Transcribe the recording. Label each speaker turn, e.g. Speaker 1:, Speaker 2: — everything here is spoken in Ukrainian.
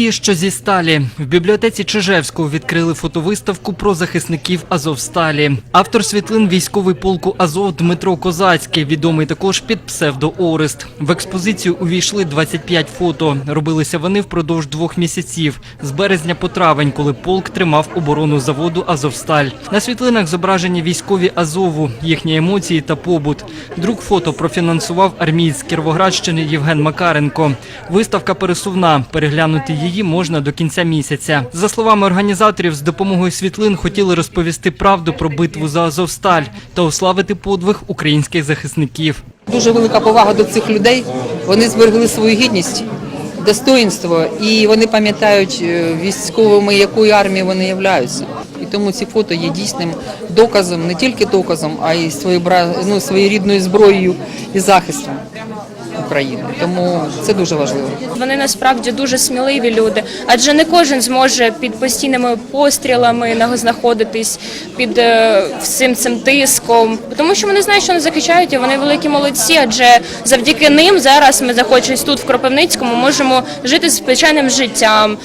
Speaker 1: ті, що зі сталі. В бібліотеці Чижевського відкрили фотовиставку про захисників Азовсталі. Автор світлин військовий полку Азов Дмитро Козацький, відомий також під псевдо Орест. В експозицію увійшли 25 фото. Робилися вони впродовж двох місяців з березня по травень, коли полк тримав оборону заводу Азовсталь. На світлинах зображені військові Азову, їхні емоції та побут. Друк фото профінансував армієць з Кіровоградщини Євген Макаренко. Виставка пересувна. Переглянути її можна до кінця місяця. За словами організаторів, з допомогою світлин хотіли розповісти правду про битву за Азовсталь та уславити подвиг українських захисників.
Speaker 2: Дуже велика повага до цих людей. Вони зберегли свою гідність, достоїнство, і вони пам'ятають е, військовими, якою армією вони являються. Тому ці фото є дійсним доказом, не тільки доказом, а й своєбра... ну, своєрідною зброєю і захистом України. Тому це дуже важливо.
Speaker 3: Вони насправді дуже сміливі люди, адже не кожен зможе під постійними пострілами на- знаходитись під е, всім цим тиском, тому що вони знають, що вони захищають, і вони великі молодці. Адже завдяки ним зараз ми, знаходячись тут в Кропивницькому, можемо жити звичайним життям.